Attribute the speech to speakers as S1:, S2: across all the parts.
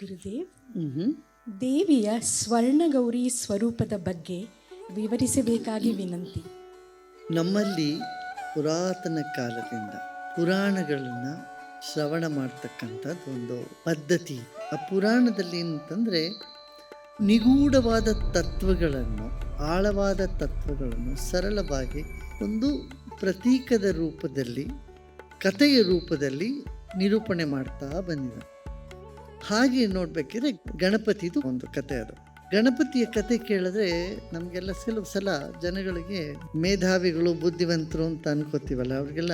S1: ಗುರುದೇವ್. ದೇವಿಯ ಸ್ವರ್ಣಗೌರಿ ಸ್ವರೂಪದ ಬಗ್ಗೆ ವಿವರಿಸಬೇಕಾಗಿ ವಿನಂತಿ.
S2: ನಮ್ಮಲ್ಲಿ ಪುರಾತನ ಕಾಲದಿಂದ ಪುರಾಣಗಳನ್ನು ಶ್ರವಣ ಮಾಡ್ತಕ್ಕಂಥದ್ದು ಒಂದು ಪದ್ಧತಿ. ಆ ಪುರಾಣದಲ್ಲಿ ಏನಂತಂದರೆ ನಿಗೂಢವಾದ ತತ್ವಗಳನ್ನು ಆಳವಾದ ತತ್ವಗಳನ್ನು ಸರಳವಾಗಿ ಒಂದು ಪ್ರತೀಕದ ರೂಪದಲ್ಲಿ ಕಥೆಯ ರೂಪದಲ್ಲಿ ನಿರೂಪಣೆ ಮಾಡ್ತಾ ಬಂದಿದೆ. ಹಾಗೆ ನೋಡ್ಬೇಕಿದ್ರೆ ಗಣಪತಿದು ಒಂದು ಕತೆ ಅದು. ಗಣಪತಿಯ ಕತೆ ಕೇಳಿದ್ರೆ ನಮಗೆಲ್ಲ ಕೆಲವು ಸಲ ಜನಗಳಿಗೆ ಮೇಧಾವಿಗಳು, ಬುದ್ಧಿವಂತರು ಅಂತ ಅನ್ಕೋತೀವಲ್ಲ, ಅವ್ರಿಗೆಲ್ಲ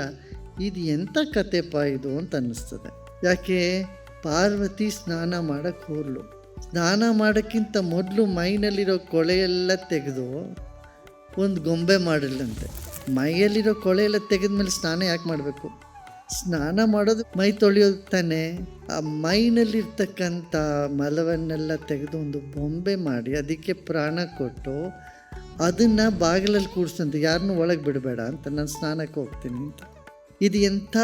S2: ಇದು ಎಂಥ ಕತೆಪ್ಪ ಇದು ಅಂತ ಅನ್ನಿಸ್ತದೆ. ಯಾಕೆ? ಪಾರ್ವತಿ ಸ್ನಾನ ಮಾಡಕ್ಕೆ ಹೋರ್ಲು ಸ್ನಾನ ಮಾಡೋಕ್ಕಿಂತ ಮೊದಲು ಮೈನಲ್ಲಿರೋ ಕೊಳೆಯೆಲ್ಲ ತೆಗೆದು ಒಂದು ಗೊಂಬೆ ಮಾಡಿಲ್ಲಂತೆ ಮೈಯಲ್ಲಿರೋ ಕೊಳೆ ಎಲ್ಲ ತೆಗೆದ್ಮೇಲೆ ಸ್ನಾನ ಯಾಕೆ ಮಾಡಬೇಕು? ಸ್ನಾನ ಮಾಡೋದು ಮೈ ತೊಳೆಯೋದು ತಾನೆ. ಆ ಮೈನಲ್ಲಿರ್ತಕ್ಕಂಥ ಮಲವನ್ನೆಲ್ಲ ತೆಗೆದು ಒಂದು ಬೊಂಬೆ ಮಾಡಿ ಅದಕ್ಕೆ ಪ್ರಾಣ ಕೊಟ್ಟು ಅದನ್ನು ಬಾಗಿಲಲ್ಲಿ ಕೂಡಿಸ್ತಂತೆ ಯಾರನ್ನೂ ಒಳಗೆ ಬಿಡಬೇಡ ಅಂತ ನಾನು ಸ್ನಾನಕ್ಕೆ ಹೋಗ್ತೀನಿ ಅಂತ. ಇದು ಎಂಥ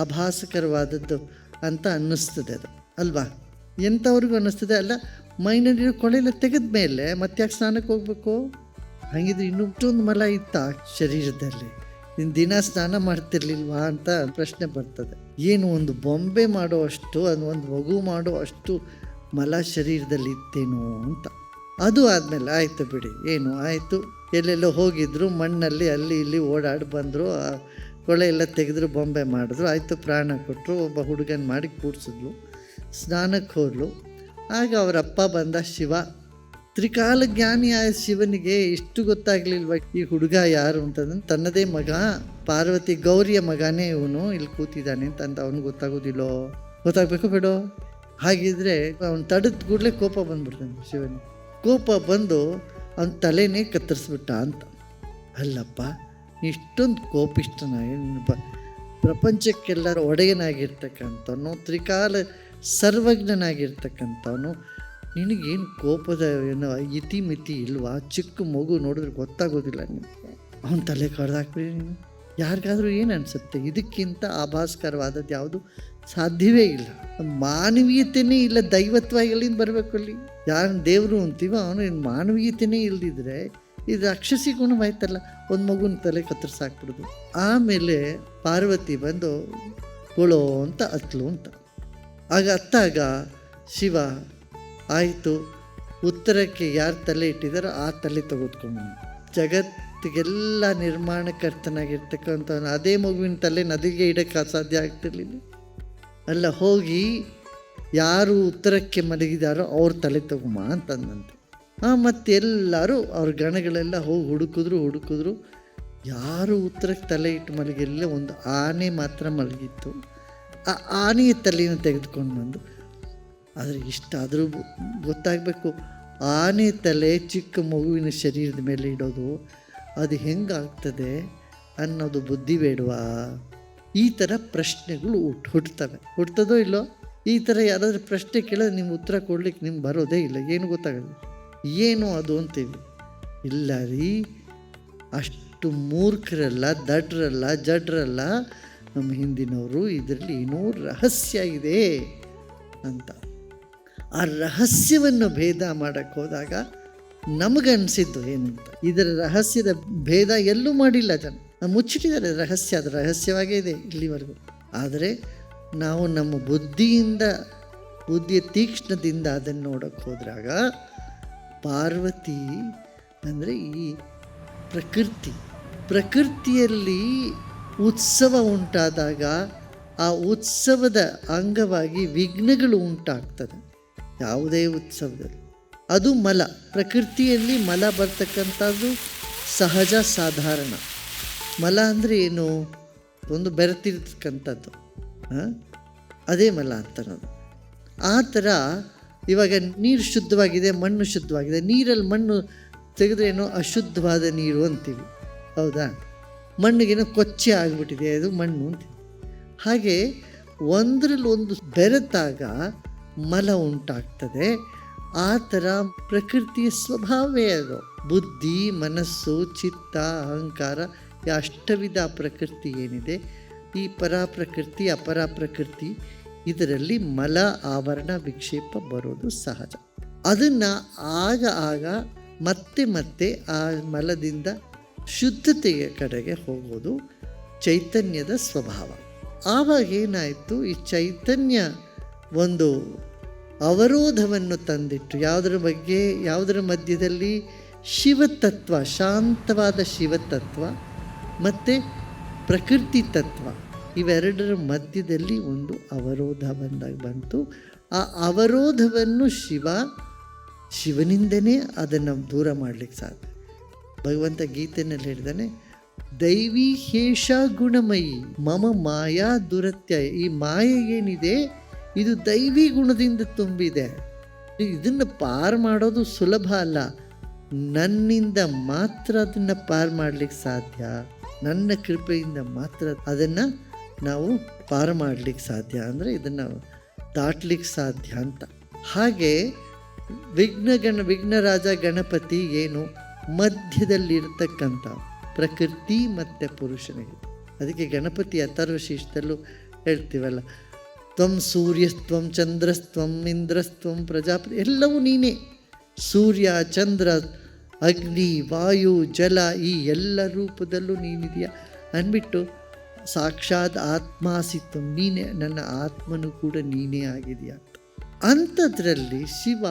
S2: ಆಭಾಸಕರವಾದದ್ದು ಅಂತ ಅನ್ನಿಸ್ತದೆ ಅದು, ಅಲ್ವಾ? ಎಂಥವ್ರಿಗೂ ಅನ್ನಿಸ್ತದೆ ಅಲ್ಲ, ಮೈನಲ್ಲಿರೋ ಕೊಳೆಲ್ಲ ತೆಗೆದ ಮೇಲೆ ಮತ್ತೆ ಯಾಕೆ ಸ್ನಾನಕ್ಕೆ ಹೋಗ್ಬೇಕು? ಹಾಗಿದ್ರೆ ಇನ್ನೊಂದು ಮಲ ಇತ್ತ ಶರೀರದಲ್ಲಿ? ನೀನು ದಿನ ಸ್ನಾನ ಮಾಡ್ತಿರ್ಲಿಲ್ವಾ ಅಂತ ಪ್ರಶ್ನೆ ಬರ್ತದೆ. ಏನು ಒಂದು ಬೊಂಬೆ ಮಾಡೋ ಅಷ್ಟು ಅದು ಒಂದು ಮಗು ಮಾಡೋ ಅಷ್ಟು ಮಲ ಶರೀರದಲ್ಲಿ ಇತ್ತೇನೋ ಅಂತ. ಅದು ಆದಮೇಲೆ ಆಯಿತು ಬಿಡಿ. ಏನು ಆಯಿತು? ಎಲ್ಲೆಲ್ಲೋ ಹೋಗಿದ್ರು, ಮಣ್ಣಲ್ಲಿ ಅಲ್ಲಿ ಇಲ್ಲಿ ಓಡಾಡಿ ಬಂದರು ಕೊಳೆ ಎಲ್ಲ ತೆಗೆದ್ರು, ಬೊಂಬೆ ಮಾಡಿದ್ರು. ಆಯಿತು, ಪ್ರಾಣ ಕೊಟ್ಟರು ಒಬ್ಬ ಹುಡುಗನ ಮಾಡಿ ಕೂಡ್ಸಿದ್ಲು ಸ್ನಾನಕ್ಕೆ ಹೋದ್ಲು. ಆಗ ಅವರಪ್ಪ ಬಂದ ಶಿವ. ತ್ರಿಕಾಲ ಜ್ಞಾನಿ ಆ ಶಿವನಿಗೆ ಇಷ್ಟು ಗೊತ್ತಾಗ್ಲಿಲ್ವ ಈ ಹುಡುಗ ಯಾರು ಅಂತಂದ್ರೆ ತನ್ನದೇ ಮಗ, ಪಾರ್ವತಿ ಗೌರಿಯ ಮಗನೇ ಇವನು, ಇಲ್ಲಿ ಕೂತಿದ್ದಾನೆ ಅಂತ ಅವನು ಗೊತ್ತಾಗೋದಿಲ್ಲೋ? ಗೊತ್ತಾಗಬೇಕು ಬೇಡೋ. ಹಾಗಿದ್ರೆ ಅವನು ತಡೆದ ಕೂಡಲೇ ಕೋಪ ಬಂದ್ಬಿಡ್ತಾನೆ ಶಿವನಿಗೆ. ಕೋಪ ಬಂದು ಅವನ ತಲೆನೇ ಕತ್ತರಿಸ್ಬಿಟ್ಟ ಅಂತ. ಅಲ್ಲಪ್ಪ, ಇಷ್ಟೊಂದು ಕೋಪಿಷ್ಟನಾಗಿ ನೀನು ಏನಪ್ಪ ಪ್ರಪಂಚಕ್ಕೆಲ್ಲರ ಒಡೆಯನಾಗಿರ್ತಕ್ಕಂಥವನು, ತ್ರಿಕಾಲ ಸರ್ವಜ್ಞನಾಗಿರ್ತಕ್ಕಂಥವನು ನಿನಗೇನು ಕೋಪದ ಏನೋ ಇತಿಮಿತಿ ಇಲ್ವಾ? ಚಿಕ್ಕ ಮಗು ನೋಡಿದ್ರೆ ಗೊತ್ತಾಗೋದಿಲ್ಲ ನಿಮಗೆ. ಅವನ ತಲೆ ಕಡ್ದಾಕ್ಬಿಡಿ ನೀನು. ಯಾರಿಗಾದರೂ ಏನು ಅನಿಸುತ್ತೆ? ಇದಕ್ಕಿಂತ ಆಭಾಸ್ಕರವಾದದ್ದು ಯಾವುದು? ಸಾಧ್ಯವೇ ಇಲ್ಲ. ಮಾನವೀಯತೆಯೇ ಇಲ್ಲ. ದೈವತ್ವ ಎಲ್ಲಿಂದ ಬರಬೇಕು ಅಲ್ಲಿ? ಯಾರು ದೇವರು ಅಂತೀವೋ ಅವನು ಮಾನವೀಯತೆಯೇ ಇಲ್ಲದಿದ್ದರೆ ಇದು ರಾಕ್ಷಸಿ ಗುಣವಾಯ್ತಲ್ಲ ಒಂದು ಮಗುನ ತಲೆ ಕತ್ತರಿಸಾಕ್ಬಿಡೋದು ಆಮೇಲೆ ಪಾರ್ವತಿ ಬಂದು, ಕೊಳೋ ಅಂತ ಅತ್ಲು ಅಂತ. ಆಗ ಅತ್ತಾಗ ಶಿವ ಆಯಿತು. ಉತ್ತರಕ್ಕೆ ಯಾರು ತಲೆ ಇಟ್ಟಿದ್ದಾರೋ ಆ ತಲೆ ತೆಗೆದುಕೊಂಡು ಜಗತ್ತಿಗೆಲ್ಲ ನಿರ್ಮಾಣಕರ್ತನಾಗಿರ್ತಕ್ಕಂಥವನು ಅದೇ ಮಗುವಿನ ತಲೆ ನದಿಗೆ ಇಡಕ್ಕೆ ಅಸಾಧ್ಯ ಆಗ್ತಿರ್ಲಿಲ್ಲ. ಅಲ್ಲ, ಹೋಗಿ ಯಾರು ಉತ್ತರಕ್ಕೆ ಮಲಗಿದಾರೋ ಅವ್ರ ತಲೆ ತಗೊಂಬ ಅಂತಂದಂತೆ. ಹಾಂ ಮತ್ತೆಲ್ಲರೂ ಅವ್ರ ಗಣಗಳೆಲ್ಲ ಹೋಗಿ ಹುಡುಕಿದ್ರು ಹುಡುಕಿದ್ರು. ಯಾರು ಉತ್ತರಕ್ಕೆ ತಲೆ ಇಟ್ಟು ಮಲಗಿರಲಿಲ್ಲ, ಒಂದು ಆನೆ ಮಾತ್ರ ಮಲಗಿತ್ತು. ಆ ಆನೆಯ ತಲೆಯನ್ನು ತೆಗೆದುಕೊಂಡು ಬಂದು ಆದರೆ ಇಷ್ಟಾದರೂ ಗೊತ್ತಾಗಬೇಕು. ಆನೆ ತಲೆ ಚಿಕ್ಕ ಮಗುವಿನ ಶರೀರದ ಮೇಲೆ ಇಡೋದು, ಅದು ಹೆಂಗಾಗ್ತದೆ ಅನ್ನೋದು ಬುದ್ಧಿ ಬೇಡವಾ? ಈ ಥರ ಪ್ರಶ್ನೆಗಳು ಹುಟ್ಟು ಹುಟ್ಟುತ್ತವೆ ಹುಟ್ಟದೋ ಇಲ್ಲೋ? ಈ ಥರ ಯಾರಾದರೂ ಪ್ರಶ್ನೆ ಕೇಳಿದ್ರೆ ನಿಮ್ಮ ಉತ್ತರ ಕೊಡ್ಲಿಕ್ಕೆ ನಿಮ್ಗೆ ಬರೋದೇ ಇಲ್ಲ. ಏನು ಗೊತ್ತಾಗಲ್ಲ. ಏನು ಅದು ಅಂತೀವಿ? ಇಲ್ಲ ರೀ. ಅಷ್ಟು ಮೂರ್ಖರಲ್ಲ, ದಡ್ರಲ್ಲ, ಜಡ್ರಲ್ಲ. ನಮ್ಮ ಹಿಂದಿನವರು ಇದರಲ್ಲಿ ಏನೋ ರಹಸ್ಯ ಇದೆ ಅಂತ. ಆ ರಹಸ್ಯವನ್ನು ಭೇದ ಮಾಡೋಕ್ಕೆ ಹೋದಾಗ ನಮಗನ್ಸಿದ್ದು ಏನಂತ ಇದರ ರಹಸ್ಯದ ಭೇದ ಎಲ್ಲೂ ಮಾಡಿಲ್ಲ ಜನ. ಮುಚ್ಚಿಟ್ಟಿದ್ದಾರೆ, ರಹಸ್ಯ, ಅದು ರಹಸ್ಯವಾಗೇ ಇದೆ ಇಲ್ಲಿವರೆಗೂ. ಆದರೆ ನಾವು ನಮ್ಮ ಬುದ್ಧಿಯಿಂದ, ಬುದ್ಧಿಯ ತೀಕ್ಷ್ಣದಿಂದ ಅದನ್ನು ನೋಡೋಕ್ಕೆ ಹೋದಾಗ ಪಾರ್ವತಿ ಅಂದರೆ ಈ ಪ್ರಕೃತಿ, ಪ್ರಕೃತಿಯಲ್ಲಿ ಉತ್ಸವ ಉಂಟಾದಾಗ ಆ ಉತ್ಸವದ ಅಂಗವಾಗಿ ವಿಘ್ನಗಳು ಉಂಟಾಗ್ತದೆ. ಯಾವುದೇ ಉತ್ಸವದಲ್ಲಿ. ಅದು ಮಲ. ಪ್ರಕೃತಿಯಲ್ಲಿ ಮಲ ಬರ್ತಕ್ಕಂಥದ್ದು ಸಹಜ ಸಾಧಾರಣ. ಮಲ ಅಂದರೆ ಏನು? ಒಂದು ಬೆರೆತಿರ್ತಕ್ಕಂಥದ್ದು. ಅದೇ ಮಲ ಅಂತ ಆ ಥರ ಇವಾಗ ನೀರು ಶುದ್ಧವಾಗಿದೆ, ಮಣ್ಣು ಶುದ್ಧವಾಗಿದೆ. ನೀರಲ್ಲಿ ಮಣ್ಣು ತೆಗೆದ್ರೇನೋ ಅಶುದ್ಧವಾದ ನೀರು ಅಂತೀವಿ. ಹೌದಾ? ಮಣ್ಣಿಗೇನೋ ಕೊಚ್ಚೆ ಆಗಿಬಿಟ್ಟಿದೆ ಅದು ಮಣ್ಣು ಅಂತೀವಿ. ಹಾಗೆ ಒಂದರಲ್ಲಿ ಒಂದು ಬೆರೆತಾಗ ಮಲ ಉಂಟಾಗ್ತದೆ. ಆ ಥರ ಪ್ರಕೃತಿಯ ಸ್ವಭಾವವೇ ಅದು. ಬುದ್ಧಿ, ಮನಸ್ಸು, ಚಿತ್ತ, ಅಹಂಕಾರ ಅಷ್ಟವಿಧ ಪ್ರಕೃತಿ ಏನಿದೆ. ಈ ಪರ ಪ್ರಕೃತಿ ಅಪರ ಪ್ರಕೃತಿ ಇದರಲ್ಲಿ ಮಲ ಆವರಣ ವಿಕ್ಷೇಪ ಬರೋದು ಸಹಜ. ಅದನ್ನು ಆಗ ಆಗ ಮತ್ತೆ ಮತ್ತೆ ಆ ಮಲದಿಂದ ಶುದ್ಧತೆಯ ಕಡೆಗೆ ಹೋಗೋದು ಚೈತನ್ಯದ ಸ್ವಭಾವ. ಆವಾಗ ಏನಾಯಿತು? ಈ ಚೈತನ್ಯ ಒಂದು ಅವರೋಧವನ್ನು ತಂದಿಟ್ಟು ಯಾವುದರ ಬಗ್ಗೆ, ಯಾವುದರ ಮಧ್ಯದಲ್ಲಿ ಶಿವತತ್ವ, ಶಾಂತವಾದ ಶಿವತತ್ವ ಮತ್ತು ಪ್ರಕೃತಿ ತತ್ವ ಇವೆರಡರ ಮಧ್ಯದಲ್ಲಿ ಒಂದು ಅವರೋಧ ಬಂದಾಗ ಬಂತು. ಆ ಅವರೋಧವನ್ನು ಶಿವ, ಶಿವನಿಂದನೇ ಅದನ್ನು ದೂರ ಮಾಡಲಿಕ್ಕೆ ಸಾಧ್ಯ. ಭಗವಂತ ಗೀತೆಯಲ್ಲಿ ಹೇಳಿದಾನೆ ದೈವಿ ಹೇಷ ಗುಣಮಯಿ ಮಮ ಮಾಯಾ ದುರತ್ಯ ಈ ಮಾಯೆ ಏನಿದೆ? ಇದು ದೈವಿ ಗುಣದಿಂದ ತುಂಬಿದೆ. ಇದನ್ನು ಪಾರು ಮಾಡೋದು ಸುಲಭ ಅಲ್ಲ. ನನ್ನಿಂದ ಮಾತ್ರ ಅದನ್ನು ಪಾರು ಮಾಡಲಿಕ್ಕೆ ಸಾಧ್ಯ. ನನ್ನ ಕೃಪೆಯಿಂದ ಮಾತ್ರ ಅದನ್ನು ನಾವು ಪಾರು ಮಾಡಲಿಕ್ಕೆ ಸಾಧ್ಯ. ಅಂದರೆ ಇದನ್ನು ದಾಟ್ಲಿಕ್ಕೆ ಸಾಧ್ಯ ಅಂತ. ಹಾಗೆ ವಿಘ್ನಗಣ ವಿಘ್ನರಾಜ ಗಣಪತಿ ಏನು? ಮಧ್ಯದಲ್ಲಿರ್ತಕ್ಕಂಥ ಪ್ರಕೃತಿ ಮತ್ತು ಪುರುಷನಿಗೆ. ಅದಕ್ಕೆ ಗಣಪತಿ ಅಥರ್ವಶಿಷ್ಟಲ್ಲೂ ಹೇಳ್ತೀವಲ್ಲ. ತ್ವಂ ಸೂರ್ಯಸ್ತ್ವಂ ಚಂದ್ರಸ್ತ್ವಂ ಇಂದ್ರಸ್ತ್ವಂ ಪ್ರಜಾಪತಿ ಎಲ್ಲವೂ ನೀನೇ. ಸೂರ್ಯ, ಚಂದ್ರ, ಅಗ್ನಿ, ವಾಯು, ಜಲ ಈ ಎಲ್ಲ ರೂಪದಲ್ಲೂ ನೀನಿದೆಯಾ. ಅಂದ್ಬಿಟ್ಟು ಸಾಕ್ಷಾತ್ ಆತ್ಮಾಸಿತ್ವಂ ನೀನೇ, ನನ್ನ ಆತ್ಮನು ಕೂಡ ನೀನೇ ಆಗಿದೆಯಾ. ಅಂಥದ್ರಲ್ಲಿ ಶಿವ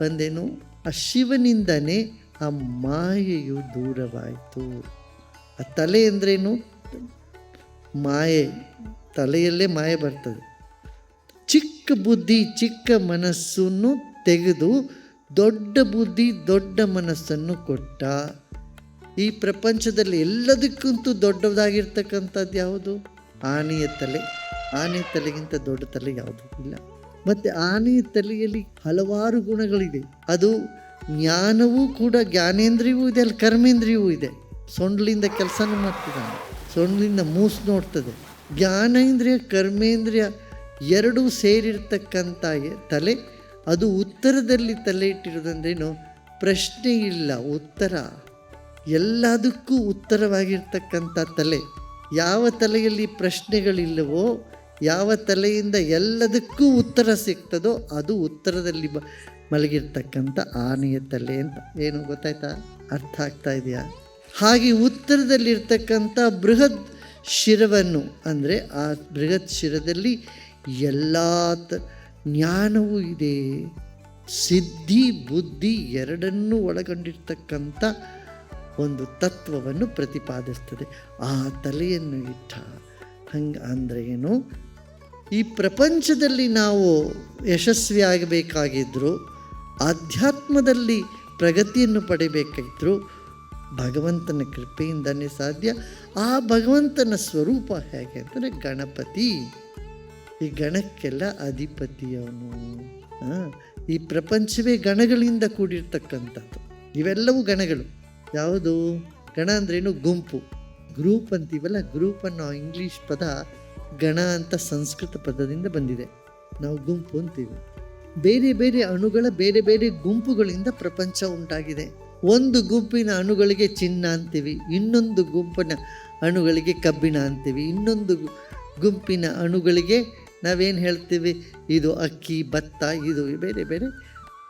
S2: ಬಂದೇನು, ಆ ಶಿವನಿಂದನೇ ಆ ಮಾಯೆಯು ದೂರವಾಯಿತು. ಆ ತಲೆ ಅಂದ್ರೇನು, ಮಾಯೆ, ತಲೆಯಲ್ಲೇ ಮಾಯೆ ಬರ್ತದೆ. ಚಿಕ್ಕ ಬುದ್ಧಿ ಚಿಕ್ಕ ಮನಸ್ಸನ್ನು ತೆಗೆದು ದೊಡ್ಡ ಬುದ್ಧಿ ದೊಡ್ಡ ಮನಸ್ಸನ್ನು ಕೊಟ್ಟ. ಈ ಪ್ರಪಂಚದಲ್ಲಿ ಎಲ್ಲದಕ್ಕಂತೂ ದೊಡ್ಡದಾಗಿರ್ತಕ್ಕಂಥದ್ದು ಯಾವುದು? ಆನೆಯ ತಲೆ. ಆನೆ ತಲೆಗಿಂತ ದೊಡ್ಡ ತಲೆ ಯಾವುದು? ಇಲ್ಲ. ಮತ್ತು ಆನೆಯ ತಲೆಯಲ್ಲಿ ಹಲವಾರು ಗುಣಗಳಿದೆ ಅದು ಜ್ಞಾನವೂ ಕೂಡ ಜ್ಞಾನೇಂದ್ರಿಯವೂ ಇದೆ, ಅಲ್ಲಿ ಕರ್ಮೇಂದ್ರಿಯವೂ ಇದೆ. ಸೊಂಡ್ಲಿಂದ ಕೆಲಸನೂ ಮಾಡ್ತಿದ್ದಾನೆ. ಸೊಂಡ್ಲಿಂದ ಮೂಸು ನೋಡ್ತದೆ. ಜ್ಞಾನೇಂದ್ರಿಯ, ಕರ್ಮೇಂದ್ರಿಯ ಎರಡೂ ಸೇರಿರ್ತಕ್ಕಂಥ ತಲೆ, ಅದು ಉತ್ತರದಲ್ಲಿ ತಲೆ ಇಟ್ಟಿರೋದಂದ್ರೇನು? ಪ್ರಶ್ನೆ ಇಲ್ಲ, ಉತ್ತರ. ಎಲ್ಲದಕ್ಕೂ ಉತ್ತರವಾಗಿರ್ತಕ್ಕಂಥ ತಲೆ. ಯಾವ ತಲೆಯಲ್ಲಿ ಪ್ರಶ್ನೆಗಳಿಲ್ಲವೋ, ಯಾವ ತಲೆಯಿಂದ ಎಲ್ಲದಕ್ಕೂ ಉತ್ತರ ಸಿಗ್ತದೋ, ಅದು ಉತ್ತರದಲ್ಲಿ ಬ ಮಲಗಿರ್ತಕ್ಕಂಥ ಆನೆಯ ತಲೆ ಅಂತ. ಏನು ಗೊತ್ತಾಯ್ತಾ? ಅರ್ಥ ಆಗ್ತಾ ಇದೆಯಾ? ಹಾಗೆ ಉತ್ತರದಲ್ಲಿರ್ತಕ್ಕಂಥ ಬೃಹತ್ ಶಿರವನ್ನು, ಅಂದರೆ ಆ ಬೃಹತ್ ಶಿರದಲ್ಲಿ ಎಲ್ಲ ಜ್ಞಾನವೂ ಇದೆ. ಸಿದ್ಧಿ, ಬುದ್ಧಿ ಎರಡನ್ನೂ ಒಳಗೊಂಡಿರ್ತಕ್ಕಂಥ ಒಂದು ತತ್ವವನ್ನು ಪ್ರತಿಪಾದಿಸ್ತದೆ. ಆ ತಲೆಯನ್ನು ಇಟ್ಟ. ಹಂಗೆ ಅಂದರೆ ಏನು? ಈ ಪ್ರಪಂಚದಲ್ಲಿ ನಾವು ಯಶಸ್ವಿ ಆಗಬೇಕಾಗಿದ್ದರೂ ಆಧ್ಯಾತ್ಮದಲ್ಲಿ ಪ್ರಗತಿಯನ್ನು ಪಡೆಯಬೇಕಿದ್ರು ಭಗವಂತನ ಕೃಪೆಯಿಂದನೇ ಸಾಧ್ಯ. ಆ ಭಗವಂತನ ಸ್ವರೂಪ ಹೇಗೆ ಅಂದರೆ ಗಣಪತಿ. ಈ ಗಣಕ್ಕೆಲ್ಲ ಅಧಿಪತಿಯವನು. ಈ ಪ್ರಪಂಚವೇ ಗಣಗಳಿಂದ ಕೂಡಿರ್ತಕ್ಕಂಥದ್ದು. ಇವೆಲ್ಲವೂ ಗಣಗಳು. ಯಾವುದು? ಗಣ ಅಂದ್ರೇನು ಗುಂಪು. ಗ್ರೂಪ್ ಅಂತೀವಲ್ಲ? ಗ್ರೂಪ್ ಅನ್ನೋ ಇಂಗ್ಲೀಷ್ ಪದ ಗಣ ಅಂತ ಸಂಸ್ಕೃತ ಪದದಿಂದ ಬಂದಿದೆ. ನಾವು ಗುಂಪು ಅಂತೀವಿ. ಬೇರೆ ಬೇರೆ ಅಣುಗಳ ಬೇರೆ ಬೇರೆ ಗುಂಪುಗಳಿಂದ ಪ್ರಪಂಚ ಉಂಟಾಗಿದೆ. ಒಂದು ಗುಂಪಿನ ಅಣುಗಳಿಗೆ ಚಿನ್ನ ಅಂತೀವಿ. ಇನ್ನೊಂದು ಗುಂಪಿನ ಅಣುಗಳಿಗೆ ಕಬ್ಬಿಣ ಅಂತೀವಿ. ಇನ್ನೊಂದು ಗುಂಪಿನ ಅಣುಗಳಿಗೆ ನಾವೇನು ಹೇಳ್ತೀವಿ? ಇದು ಅಕ್ಕಿ, ಭತ್ತ, ಇದು ಬೇರೆ ಬೇರೆ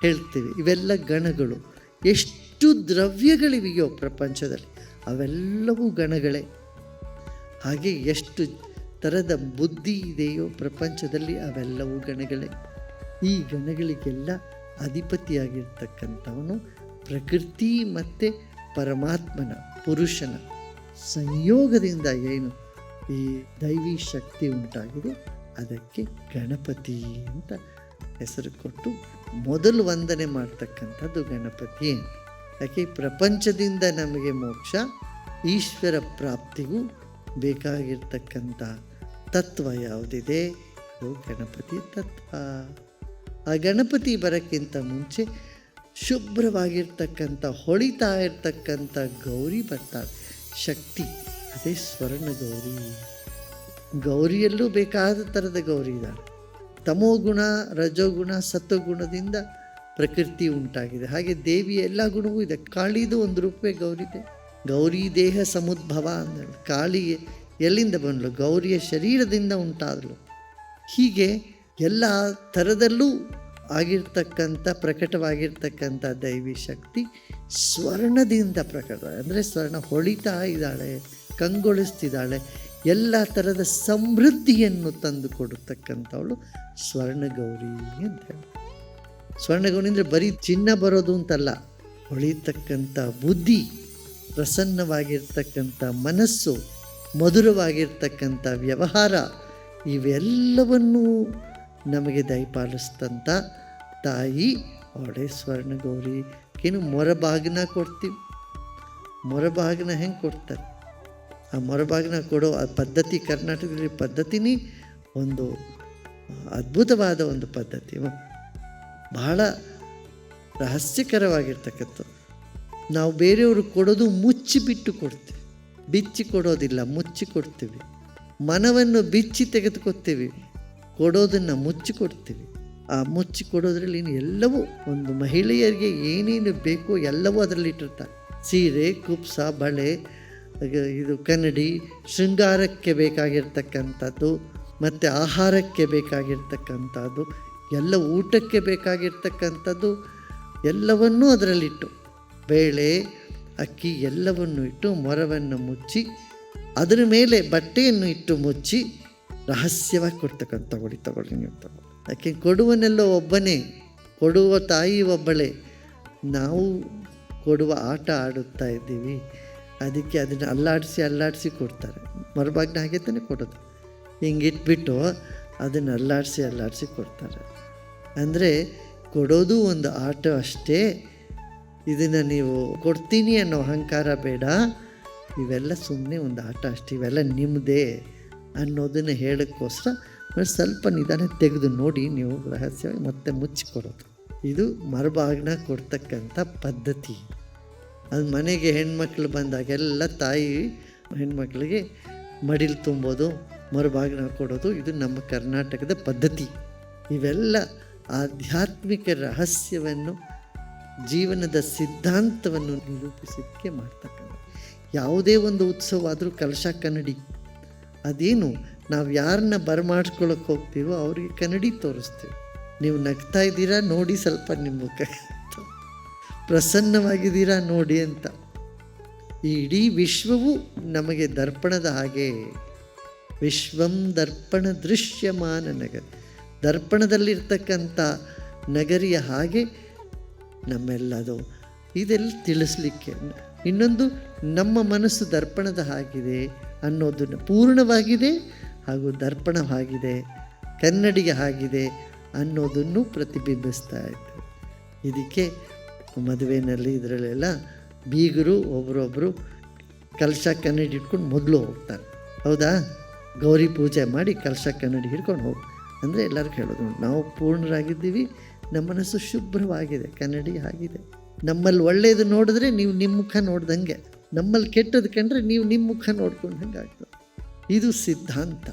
S2: ಹೇಳ್ತೀವಿ. ಇವೆಲ್ಲ ಗಣಗಳು. ಎಷ್ಟು ದ್ರವ್ಯಗಳಿವೆಯೋ ಪ್ರಪಂಚದಲ್ಲಿ ಅವೆಲ್ಲವೂ ಗಣಗಳೇ. ಹಾಗೆ ಎಷ್ಟು ಥರದ ಬುದ್ಧಿ ಇದೆಯೋ ಪ್ರಪಂಚದಲ್ಲಿ ಅವೆಲ್ಲವೂ ಗಣಗಳೇ. ಈ ಗಣಗಳಿಗೆಲ್ಲ ಅಧಿಪತಿಯಾಗಿರ್ತಕ್ಕಂಥವನು ಪ್ರಕೃತಿ ಮತ್ತು ಪರಮಾತ್ಮನ ಪುರುಷನ ಸಂಯೋಗದಿಂದ ಏನು ಈ ದೈವಿ ಶಕ್ತಿ ಉಂಟಾಗಿದೆ. ಅದಕ್ಕೆ ಗಣಪತಿ ಅಂತ ಹೆಸರು ಕೊಟ್ಟು ಮೊದಲು ವಂದನೆ ಮಾಡ್ತಕ್ಕಂಥದ್ದು ಗಣಪತಿ. ಯಾಕೆ? ಪ್ರಪಂಚದಿಂದ ನಮಗೆ ಮೋಕ್ಷ, ಈಶ್ವರ ಪ್ರಾಪ್ತಿಗೂ ಬೇಕಾಗಿರ್ತಕ್ಕಂಥ ತತ್ವ ಯಾವುದಿದೆ? ಅದು ಗಣಪತಿ ತತ್ವ. ಆ ಗಣಪತಿ ಬರೋಕ್ಕಿಂತ ಮುಂಚೆ ಶುಭ್ರವಾಗಿರ್ತಕ್ಕಂಥ, ಹೊಳಿತಾ ಇರ್ತಕ್ಕಂಥ ಗೌರಿ ಬರ್ತಾರೆ ಶಕ್ತಿ, ಅದೇ ಸ್ವರ್ಣ ಗೌರಿ. ಗೌರಿಯಲ್ಲೂ ಬೇಕಾದ ಥರದ ಗೌರಿ ಇದ್ದಾಳೆ. ತಮೋಗುಣ ರಜೋಗುಣ ಸತ್ವಗುಣದಿಂದ ಪ್ರಕೃತಿ ಉಂಟಾಗಿದೆ. ಹಾಗೆ ದೇವಿಯ ಎಲ್ಲ ಗುಣವೂ ಇದೆ. ಕಾಳಿದು ಒಂದು ರೂಪವೇ ಗೌರಿದೆ ಗೌರಿ ದೇಹ ಸಮುದ್ಭವ ಅಂದಳು. ಕಾಳಿಗೆ ಎಲ್ಲಿಂದ ಬಂದಳು? ಗೌರಿಯ ಶರೀರದಿಂದ ಉಂಟಾದಳು. ಹೀಗೆ ಎಲ್ಲ ಥರದಲ್ಲೂ ಆಗಿರ್ತಕ್ಕಂಥ, ಪ್ರಕಟವಾಗಿರ್ತಕ್ಕಂಥ ದೈವಿ ಶಕ್ತಿ ಸ್ವರ್ಣದಿಂದ ಪ್ರಕಟ ಅಂದರೆ ಸ್ವರ್ಣ ಹೊಳಿತಾ ಇದ್ದಾಳೆ, ಕಂಗೊಳಿಸ್ತಿದ್ದಾಳೆ. ಎಲ್ಲ ಥರದ ಸಮೃದ್ಧಿಯನ್ನು ತಂದು ಕೊಡತಕ್ಕಂಥವಳು ಸ್ವರ್ಣಗೌರಿ ಅಂತ ಹೇಳಿ ಸ್ವರ್ಣಗೌರಿ ಅಂದರೆ ಬರೀ ಚಿನ್ನ ಬರೋದು ಅಂತಲ್ಲ, ಹೊಳಿತಕ್ಕಂಥ ಬುದ್ಧಿ, ಪ್ರಸನ್ನವಾಗಿರ್ತಕ್ಕಂಥ ಮನಸ್ಸು, ಮಧುರವಾಗಿರ್ತಕ್ಕಂಥ ವ್ಯವಹಾರ, ಇವೆಲ್ಲವನ್ನೂ ನಮಗೆ ದಯಪಾಲಿಸ್ತಂಥ ತಾಯಿ ಅವಳೇ ಸ್ವರ್ಣಗೌರಿ. ಏನು ಮೊರಬಾಗಿನ ಕೊಡ್ತೀವಿ. ಮೊರಬಾಗಿನ ಹೆಂಗೆ ಕೊಡ್ತಾರೆ? ಆ ಮೊರಬಾಗಿನ ಕೊಡೋ ಆ ಪದ್ಧತಿ, ಕರ್ನಾಟಕದಲ್ಲಿ ಪದ್ಧತಿನೇ ಒಂದು ಅದ್ಭುತವಾದ ಒಂದು ಪದ್ಧತಿ. ಬಹಳ ರಹಸ್ಯಕರವಾಗಿರ್ತಕ್ಕಂಥದ್ದು. ನಾವು ಬೇರೆಯವರು ಕೊಡೋದು ಮುಚ್ಚಿಬಿಟ್ಟು ಕೊಡ್ತೀವಿ. ಬಿಚ್ಚಿ ಕೊಡೋದಿಲ್ಲ, ಮುಚ್ಚಿ ಕೊಡ್ತೀವಿ. ಮನವನ್ನು ಬಿಚ್ಚಿ ತೆಗೆದುಕೊಳ್ತೀವಿ ಕೊಡೋದನ್ನು ಮುಚ್ಚಿ ಕೊಡ್ತೀವಿ. ಆ ಮುಚ್ಚಿ ಕೊಡೋದ್ರಲ್ಲಿ ಎಲ್ಲವೂ ಒಂದು ಮಹಿಳೆಯರಿಗೆ ಏನೇನು ಬೇಕೋ ಎಲ್ಲವೂ ಅದರಲ್ಲಿ ಇಟ್ಟಿರ್ತಾರೆ ಸೀರೆ, ಕುಪ್ಸ, ಬಳೆ ಇದು ಕನ್ನಡಿ ಶೃಂಗಾರಕ್ಕೆ ಬೇಕಾಗಿರ್ತಕ್ಕಂಥದ್ದು, ಮತ್ತು ಆಹಾರಕ್ಕೆ ಬೇಕಾಗಿರ್ತಕ್ಕಂಥದ್ದು, ಎಲ್ಲ ಊಟಕ್ಕೆ ಬೇಕಾಗಿರ್ತಕ್ಕಂಥದ್ದು, ಎಲ್ಲವನ್ನೂ ಅದರಲ್ಲಿಟ್ಟು ಬೇಳೆ, ಅಕ್ಕಿ ಎಲ್ಲವನ್ನು ಇಟ್ಟು ಮೊರವನ್ನು ಮುಚ್ಚಿ, ಅದರ ಮೇಲೆ ಬಟ್ಟೆಯನ್ನು ಇಟ್ಟು ಮುಚ್ಚಿ ರಹಸ್ಯವಾಗಿ ಕೊಡ್ತಕ್ಕಂಥ ತಗೊಳ್ಳಿ ತಗೊಳ್ಳಿ ನೀವು ತಗೊಳ್ಳಿ ಯಾಕೆ ಕೊಡುವನೆಲ್ಲೋ ಒಬ್ಬನೇ, ಕೊಡುವ ತಾಯಿ ಒಬ್ಬಳೇ, ನಾವು ಕೊಡುವ ಆಟ ಆಡುತ್ತಾ ಇದ್ದೀವಿ ಅದಕ್ಕೆ ಅದನ್ನು ಅಲ್ಲಾಡಿಸಿ ಅಲ್ಲಾಡಿಸಿ ಕೊಡ್ತಾರೆ. ಮರಬಾಗ್ನ ಹಾಗೆ ತಾನೇ ಕೊಡೋದು. ಹಿಂಗೆ ಇಟ್ಬಿಟ್ಟು ಅದನ್ನು ಅಲ್ಲಾಡಿಸಿ ಅಲ್ಲಾಡಿಸಿ ಕೊಡ್ತಾರೆ. ಅಂದರೆ ಕೊಡೋದು ಒಂದು ಆಟ ಅಷ್ಟೇ. ಇದನ್ನು ನೀವು ಕೊಡ್ತೀನಿ ಅನ್ನೋ ಅಹಂಕಾರ ಬೇಡ. ಇವೆಲ್ಲ ಸುಮ್ಮನೆ ಒಂದು ಆಟ ಅಷ್ಟೇ. ಇವೆಲ್ಲ ನಿಮ್ಮದೇ ಅನ್ನೋದನ್ನು ಹೇಳೋಕ್ಕೋಸ್ಕರ ಸ್ವಲ್ಪ ನಿಧಾನ ತೆಗೆದು ನೋಡಿ ನೀವು ರಹಸ್ಯವಾಗಿ ಮತ್ತೆ ಮುಚ್ಚಿಕೊಡೋದು. ಇದು ಮರಬಾಗ್ನ ಕೊಡ್ತಕ್ಕಂಥ ಪದ್ಧತಿ. ಅದು ಮನೆಗೆ ಹೆಣ್ಮಕ್ಳು ಬಂದಾಗೆಲ್ಲ ತಾಯಿ ಹೆಣ್ಮಕ್ಳಿಗೆ ಮಡಿಲು ತುಂಬೋದು ಮರುಬಾಗಿನ ಕೊಡೋದು. ಇದು ನಮ್ಮ ಕರ್ನಾಟಕದ ಪದ್ಧತಿ. ಇವೆಲ್ಲ ಆಧ್ಯಾತ್ಮಿಕ ರಹಸ್ಯವನ್ನು, ಜೀವನದ ಸಿದ್ಧಾಂತವನ್ನು ನಿರೂಪಿಸಲಿಕ್ಕೆ ಮಾಡ್ತಕ್ಕಂಥ ಯಾವುದೇ ಒಂದು ಉತ್ಸವ ಆದರೂ ಕಲಶ ಕನ್ನಡಿ. ಅದೇನು ನಾವು ಯಾರನ್ನ ಬರಮಾಡ್ಕೊಳಕ್ಕೆ ಹೋಗ್ತೀವೋ ಅವ್ರಿಗೆ ಕನ್ನಡಿ ತೋರಿಸ್ತೀವಿ. ನೀವು ನಗ್ತಾ ಇದ್ದೀರಾ ನೋಡಿ ಸ್ವಲ್ಪ ನಿಮ್ಮ ಮುಖ. ಪ್ರಸನ್ನವಾಗಿದ್ದೀರಾ ನೋಡಿ ಅಂತ. ಈ ಇಡೀ ವಿಶ್ವವು ನಮಗೆ ದರ್ಪಣದ ಹಾಗೆ. ವಿಶ್ವಂ ದರ್ಪಣ ದೃಶ್ಯಮಾನ ನಗರ ದರ್ಪಣದಲ್ಲಿರ್ತಕ್ಕಂಥ ನಗರಿಯ ಹಾಗೆ ನಮ್ಮೆಲ್ಲದು. ಇದೆಲ್ಲ ತಿಳಿಸ್ಲಿಕ್ಕೆ. ಇನ್ನೊಂದು, ನಮ್ಮ ಮನಸ್ಸು ದರ್ಪಣದ ಹಾಗಿದೆ ಅನ್ನೋದನ್ನು ಪೂರ್ಣವಾಗಿದೆ ಹಾಗೂ ದರ್ಪಣವಾಗಿದೆ, ಕನ್ನಡಿಗೆ ಆಗಿದೆ ಅನ್ನೋದನ್ನು ಪ್ರತಿಬಿಂಬಿಸ್ತಾ ಇದ್ದೆ ಇದಕ್ಕೆ ಮದುವೆಯಲ್ಲಿ ಇದರಲ್ಲೆಲ್ಲ ಬೀಗರು ಒಬ್ಬರೊಬ್ಬರು ಕಲಶ ಕನ್ನಡಿ ಇಟ್ಕೊಂಡು ಮೊದಲು ಹೋಗ್ತಾರೆ. ಹೌದಾ? ಗೌರಿ ಪೂಜೆ ಮಾಡಿ ಕಲಶ ಕನ್ನಡಿ ಹಿಡ್ಕೊಂಡು ಹೋಗಿ. ಅಂದರೆ ಎಲ್ಲರಿಗೂ ಹೇಳೋದು, ನಾವು ಪೂರ್ಣರಾಗಿದ್ದೀವಿ, ನಮ್ಮ ಮನಸ್ಸು ಶುಭ್ರವಾಗಿದೆ, ಕನ್ನಡಿ ಆಗಿದೆ. ನಮ್ಮಲ್ಲಿ ಒಳ್ಳೆಯದು ನೋಡಿದ್ರೆ ನೀವು ನಿಮ್ಮ ಮುಖ ನೋಡ್ದಂಗೆ. ನಮ್ಮಲ್ಲಿ ಕೆಟ್ಟದ್ದು ಕಂಡ್ರೆ ನೀವು ನಿಮ್ಮ ಮುಖ ನೋಡ್ಕೊಂಡಂಗೆ ಆಗ್ತದೆ ಇದು ಸಿದ್ಧಾಂತ.